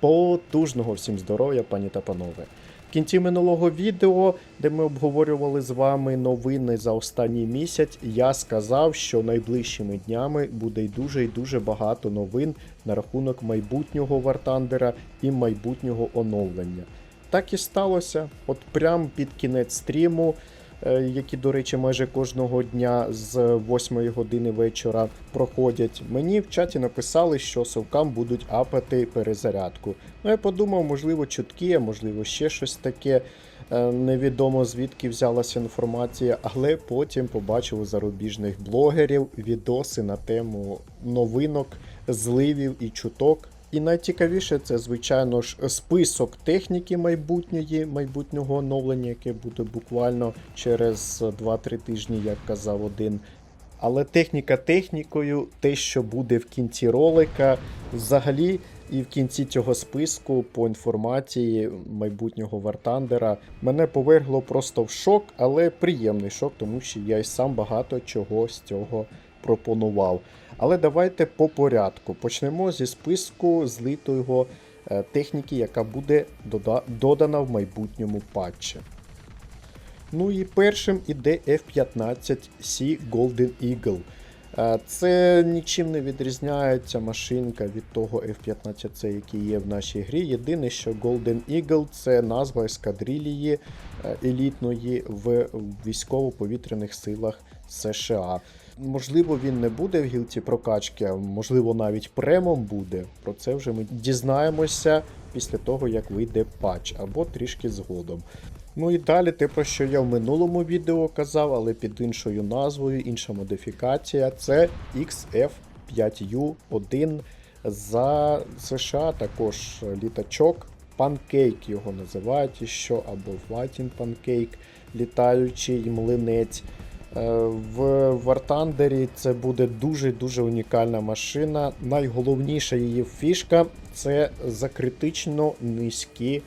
Потужного всім здоров'я, пані та панове. В кінці минулого відео, де ми обговорювали з вами новини за останній місяць, я сказав, що найближчими днями буде й дуже і дуже багато новин на рахунок майбутнього Вартандера і майбутнього оновлення. Так і сталося. От прям під кінець стріму, які, до речі, майже кожного дня з 8 години вечора проходять. Мені в чаті написали, що совкам будуть апати перезарядку. Ну, я подумав, можливо, чутки, а можливо, ще щось таке. Е, Невідомо звідки взялася інформація, але потім побачив у зарубіжних блогерів відоси на тему новинок, зливів і чуток. І найцікавіше це, звичайно ж, список техніки майбутньої, майбутнього оновлення, яке буде буквально через 2-3 тижні, як казав один. Але техніка технікою, те, що буде в кінці ролика, взагалі, і в кінці цього списку по інформації майбутнього Вартандера, мене повергло просто в шок, але приємний шок, тому що я й сам багато чого з цього пропонував. Але давайте по порядку. Почнемо зі списку злитого е, техніки, яка буде додана в майбутньому патчі. Ну і першим іде F-15C Golden Eagle. Е, Це нічим не відрізняється машинка від того F-15C, який є в нашій грі. Єдине, що Golden Eagle це назва ескадрилії е, елітної в військово-повітряних силах США. Можливо, він не буде в гілці прокачки, а можливо, навіть премом буде. Про це вже ми дізнаємося після того, як вийде патч, або трішки згодом. Ну і далі те, про що я в минулому відео казав, але під іншою назвою, інша модифікація, це XF5U1 за США, також літачок. Панкейк його називають іще, або Fighting Pancake, літаючий млинець. Е, В Вартандері це буде дуже-дуже унікальна машина. Найголовніша її фішка це закритично низькі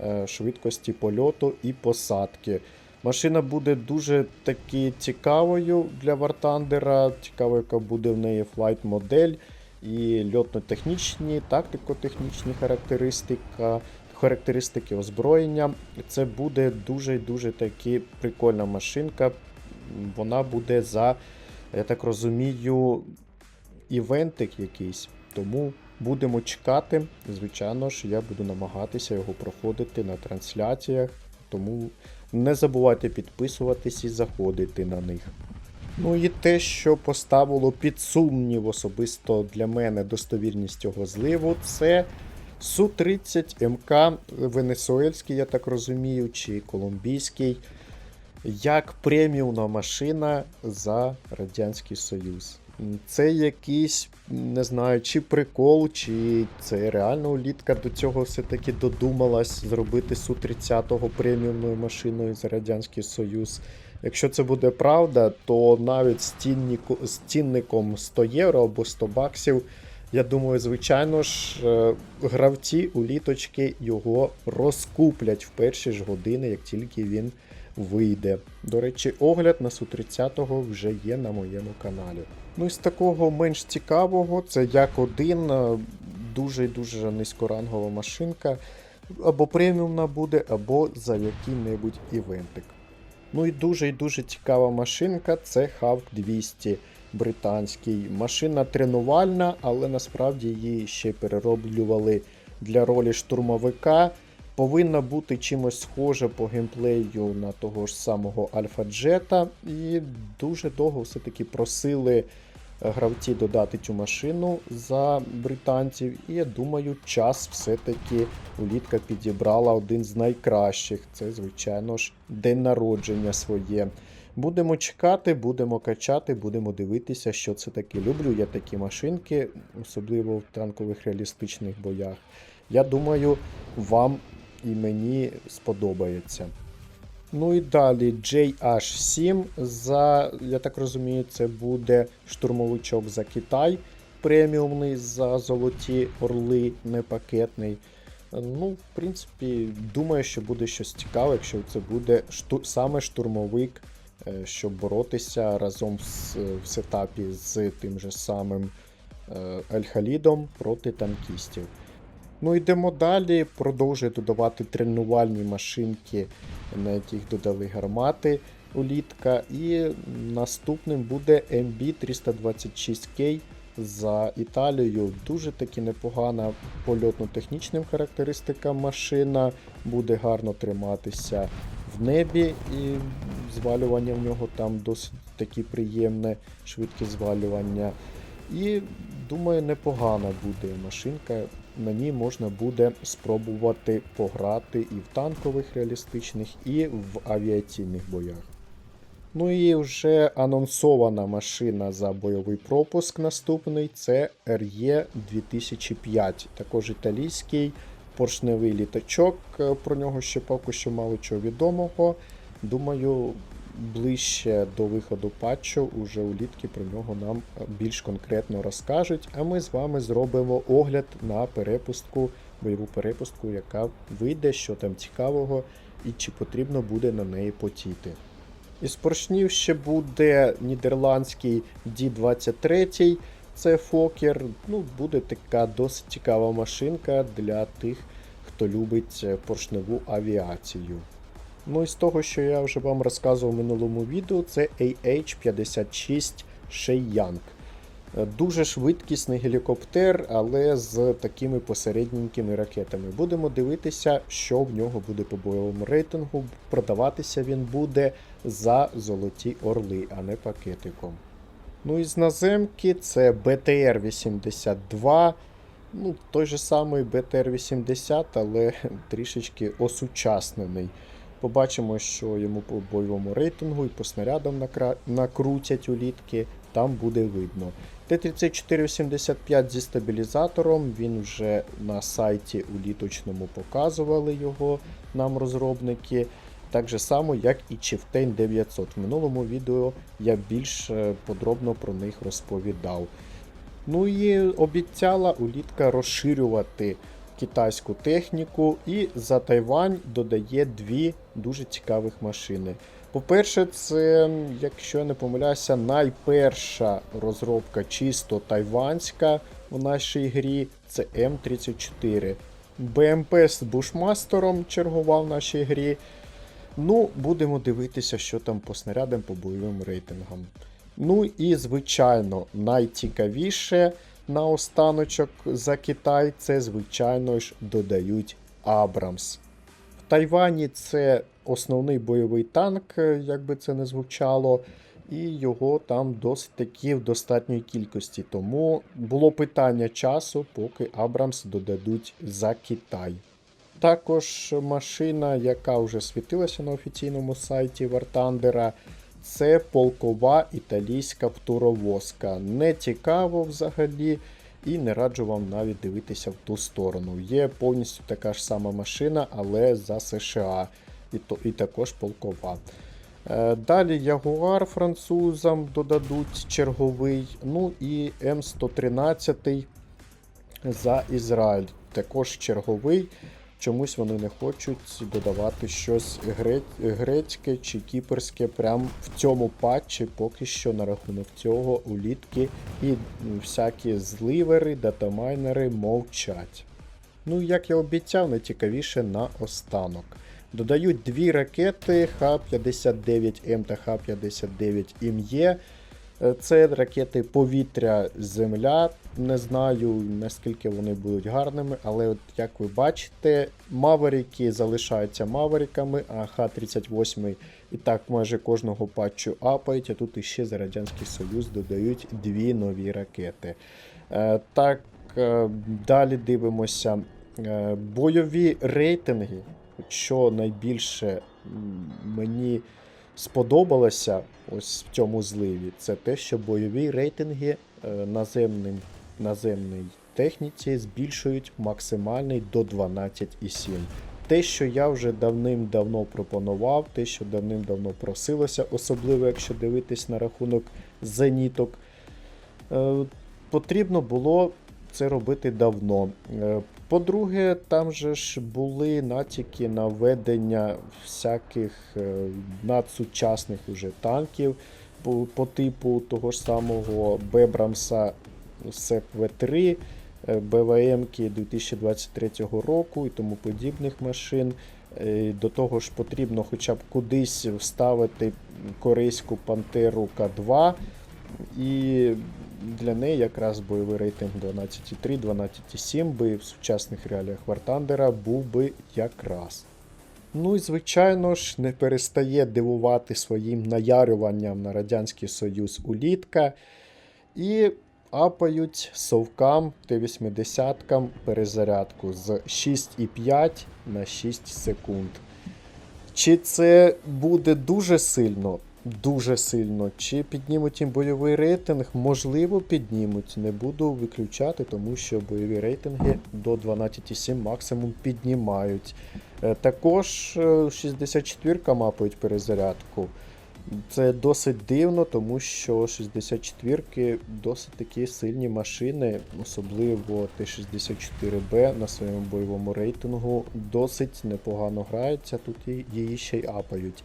е, швидкості польоту і посадки. Машина буде дуже таки цікавою для Вартандера, цікаво, яка буде в неї флайт модель і льотно-технічні, тактико-технічні характеристика, характеристики озброєння. Це буде дуже дуже таки прикольна машинка. Вона буде за, я так розумію, івентик якийсь. Тому будемо чекати. Звичайно ж, я буду намагатися його проходити на трансляціях. Тому не забувайте підписуватись і заходити на них. Ну і те, що поставило під сумнів особисто для мене достовірність цього зливу, це Су-30 МК Венесуельський, я так розумію, чи колумбійський, як преміумна машина за Радянський Союз. Це якийсь, не знаю, чи прикол, чи це реально улітка до цього все-таки додумалась зробити Су-30 преміумною машиною за Радянський Союз. Якщо це буде правда, то навіть з з цінником 100 євро або 100 баксів, я думаю, звичайно ж, е, гравці у літочки його розкуплять в перші ж години, як тільки він вийде. До речі, огляд на Су-30 вже є на моєму каналі. Ну і з такого менш цікавого, це як один е, дуже і дуже низькорангова машинка. Або преміумна буде, або за який-небудь івентик. Ну і дуже і дуже цікава машинка це Hawk 200 британський. Машина тренувальна, але насправді її ще перероблювали для ролі штурмовика. Повинна бути чимось схоже по геймплею на того ж самого Альфа Джета. І дуже довго все-таки просили е, гравці додати цю машину за британців. І я думаю, час все-таки улітка підібрала один з найкращих. Це, звичайно ж, день народження своє. Будемо чекати, будемо качати, будемо дивитися, що це таке. Люблю я такі машинки, особливо в танкових реалістичних боях. Я думаю, вам і мені сподобається. Ну і далі JH7 за, я так розумію, це буде штурмовичок за Китай, преміумний за золоті орли, не пакетний. Ну, в принципі, думаю, що буде щось цікаве, якщо це буде шту... саме штурмовик, е, щоб боротися разом з, в сетапі з тим же самим е, проти танкістів. Ну йдемо далі. Продовжує додавати тренувальні машинки, на яких додали гармати улітка. І наступним буде MB326K за Італією. Дуже таки непогана польотно-технічним характеристикам машина. Буде гарно триматися в небі, і звалювання в нього там досить таки приємне, швидке звалювання. І думаю, непогана буде машинка. Ній можна буде спробувати пограти і в танкових реалістичних, і в авіаційних боях. Ну і вже анонсована машина за бойовий пропуск наступний це RE 2005, також італійський поршневий літачок. Е, Про нього ще поки що мало чого відомого. Думаю, ближче до виходу патчу уже улітки про нього нам більш конкретно розкажуть. А ми з вами зробимо огляд на перепустку, бойову перепустку, яка вийде, що там цікавого і чи потрібно буде на неї потіти. Із поршнів ще буде нідерландський D23. Це Фокер. Ну, буде така досить цікава машинка для тих, хто любить поршневу авіацію. Ну і з того, що я вже вам розказував в минулому відео, це AH-56 Shenyang. Е, Дуже швидкісний гелікоптер, але з такими посередненькими ракетами. Будемо дивитися, що в нього буде по бойовому рейтингу. Продаватися він буде за золоті орли, а не пакетиком. Ну і з наземки це BTR-82. Ну, той же самий BTR-80, але трішечки осучаснений. Побачимо, що йому по бойовому рейтингу і по снарядам накра- накрутять улітки, там буде видно. Т-3485 зі стабілізатором, він вже на сайті уліточному показували його нам розробники. Так же само, як і Chieftain 900. В минулому відео я більш е, подробно про них розповідав. Ну і обіцяла улітка розширювати китайську техніку, і за Тайвань додає дві дуже цікавих машини. По-перше, це, якщо я не помиляюся, найперша розробка чисто тайванська у нашій грі це М34. БМП з бушмастером чергував в нашій грі. Ну, будемо дивитися, що там по снарядам, по бойовим рейтингам. Ну і, звичайно, найцікавіше на останочок за Китай це, звичайно ж, додають Абрамс. В Тайвані це основний бойовий танк, е, як би це не звучало, і його там досить таки в достатньої кількості. Тому було питання часу, поки Абрамс додадуть за Китай. Також машина, яка вже світилася на офіційному сайті Вартандера, це полкова італійська птуровозка. Не цікаво взагалі, і не раджу вам навіть дивитися в ту сторону. Є повністю така ж сама машина, але за США, і, то, і також полкова. Е, Далі Ягуар французам додадуть черговий. Ну і М113 за Ізраїль. Також черговий. Чомусь вони не хочуть додавати щось гре- грецьке чи кіперське прямо в цьому патчі, поки що на рахунок цього улітки і всякі зливери, датамайнери мовчать. Ну, як я обіцяв, найцікавіше на останок. Додають дві ракети Х-59М та Х-59МЄ. Е, Це ракети повітря-земля. Не знаю наскільки вони будуть гарними, але от як ви бачите, маверики залишаються мавериками, а Х-38 і так майже кожного патчу апають, а тут іще за Радянський Союз додають дві нові ракети. Е, Так, е, далі дивимося. Бойові рейтинги, що найбільше мені сподобалося ось в цьому зливі, це те, що бойові рейтинги е, наземним, наземній техніці збільшують максимальний до 12,7. Те, що я вже давним-давно пропонував, те, що давним-давно просилося, особливо якщо дивитись на рахунок зеніток, е, потрібно було це робити давно. По-друге, там же ж були натяки на введення всяких е, надсучасних уже танків по, типу того ж самого Бебрамса СЕП В3. е, БВМ-ки 2023 року і тому подібних машин. Е, До того ж потрібно хоча б кудись вставити корейську Пантеру К2. І для неї якраз бойовий рейтинг 12,3, 12,7 би в сучасних реаліях Вартандера був би якраз. Ну і звичайно ж, не перестає дивувати своїм наярюванням на Радянський Союз улітка. І апають совкам Т-80 перезарядку з 6,5 на 6 секунд. Чи це буде дуже сильно? Дуже сильно. Чи піднімуть їм бойовий рейтинг? Можливо, піднімуть. Не буду виключати, тому що бойові рейтинги до 12,7 максимум піднімають. Е, Також е, 64 мапають перезарядку. Це досить дивно, тому що 64-ки досить такі сильні машини, особливо Т-64Б на своєму бойовому рейтингу досить непогано граються, тут її ще й апають.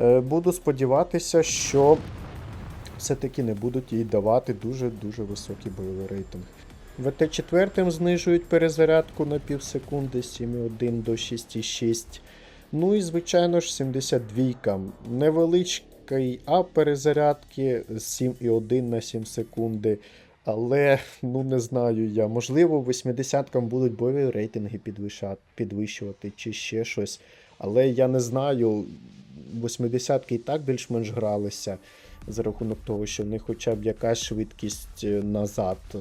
Е, Буду сподіватися, що все-таки не будуть їй давати дуже-дуже високий бойовий рейтинг. ВТ-4 знижують перезарядку на пів секунди 7,1 до 6,6. Ну і, звичайно ж, 72. Невеличкий ап перезарядки з 7,1 на 7 секунди. Але, ну не знаю я, можливо, 80-кам будуть бойові рейтинги підвищувати чи ще щось. Але я не знаю, 80-ки і так більш-менш гралися за рахунок того, що в них хоча б якась швидкість е, назад е,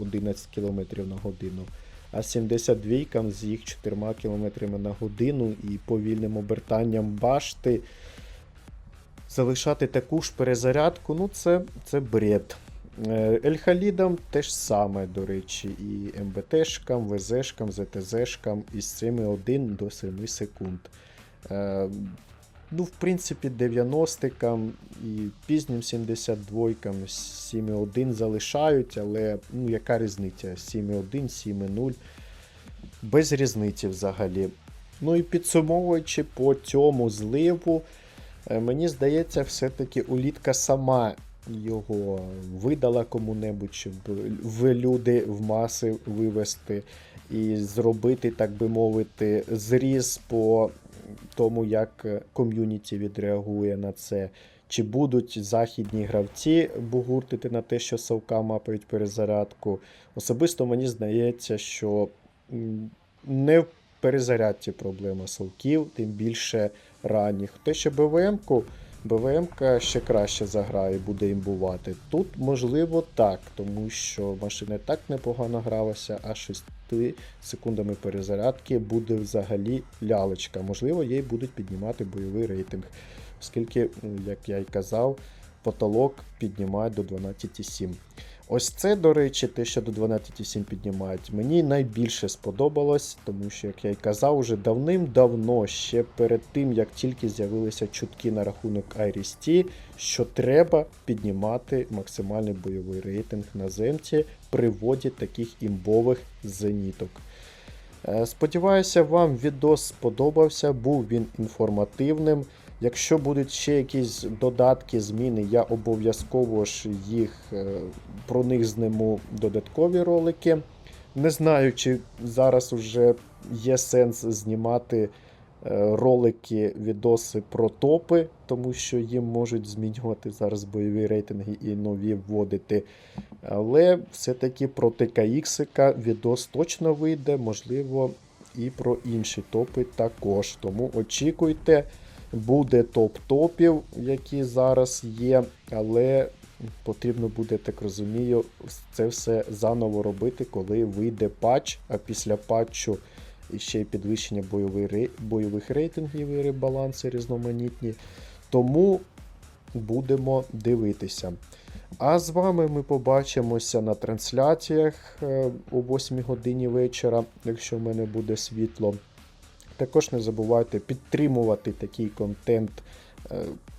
11 км на годину. А 72 з їх 4 км на годину і повільним обертанням башти залишати таку ж перезарядку, ну це, це бред. Е, Ельхалідам теж саме, до речі, і МБТшкам, ВЗшкам, ЗТЗшкам із 7,1 до 7 секунд. Ну, в принципі, 90-кам і пізнім 72-кам 7,1 залишають, але ну, яка різниця? 7,1, 7,0. Без різниці взагалі. Ну і підсумовуючи по цьому зливу, е, мені здається, все-таки улітка сама його видала кому-небудь, щоб в люди в маси вивести і зробити, так би мовити, зріз по тому, як е, ком'юніті відреагує на це. Чи будуть західні гравці бугуртити на те, що совка мапають перезарядку? Особисто мені здається, що не в перезарядці проблема совків, тим більше ранніх. Те, що БВМ-ку, БВМ-ка ще краще заграє, буде імбувати. Тут можливо так, тому що машина так непогано гралася, а 6 секундами перезарядки буде взагалі лялечка. Можливо, їй будуть піднімати бойовий рейтинг, оскільки, як я й казав, потолок піднімають до 12,7. Ось це, до речі, те, що до 12,7 піднімають, мені найбільше сподобалось, тому що, як я й казав, уже давним-давно, ще перед тим, як тільки з'явилися чутки на рахунок Iris-T, що треба піднімати максимальний бойовий рейтинг на земці при вводі таких імбових зеніток. Е, Сподіваюся, вам відос сподобався, був він інформативним. Якщо будуть ще якісь додатки, зміни, я обов'язково ж їх е, про них зниму додаткові ролики. Не знаю, чи зараз вже є сенс знімати е, ролики, відоси про топи, тому що їм можуть змінювати зараз бойові рейтинги і нові вводити. Але все-таки про ТКХ відос точно вийде, можливо, і про інші топи також. Тому очікуйте, буде топ-топів, які зараз є, але потрібно буде, так розумію, це все заново робити, коли вийде патч, а після патчу ще й підвищення бойових рейтингів і ребаланси різноманітні. Тому будемо дивитися. А з вами ми побачимося на трансляціях е, о 8 годині вечора, якщо в мене буде світло. Також не забувайте підтримувати такий контент е,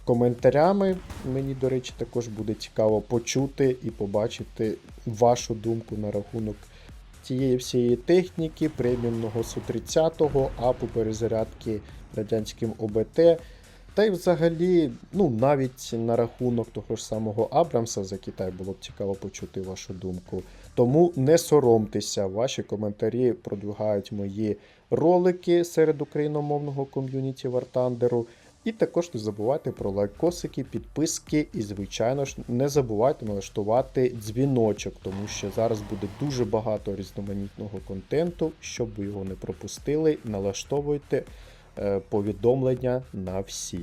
коментарями. Мені, до речі, також буде цікаво почути і побачити вашу думку на рахунок цієї всієї техніки, преміумного Су-30, апу перезарядки радянським ОБТ. Та й взагалі, ну навіть на рахунок того ж самого Абрамса за Китай було б цікаво почути вашу думку. Тому не соромтеся, ваші коментарі продвигають мої ролики серед україномовного ком'юніті Вартандеру. І також не забувайте про лайкосики, підписки і, звичайно ж, не забувайте налаштувати дзвіночок, тому що зараз буде дуже багато різноманітного контенту. Щоб ви його не пропустили, налаштовуйте повідомлення на всі.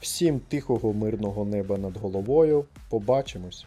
Всім тихого мирного неба над головою. Побачимось!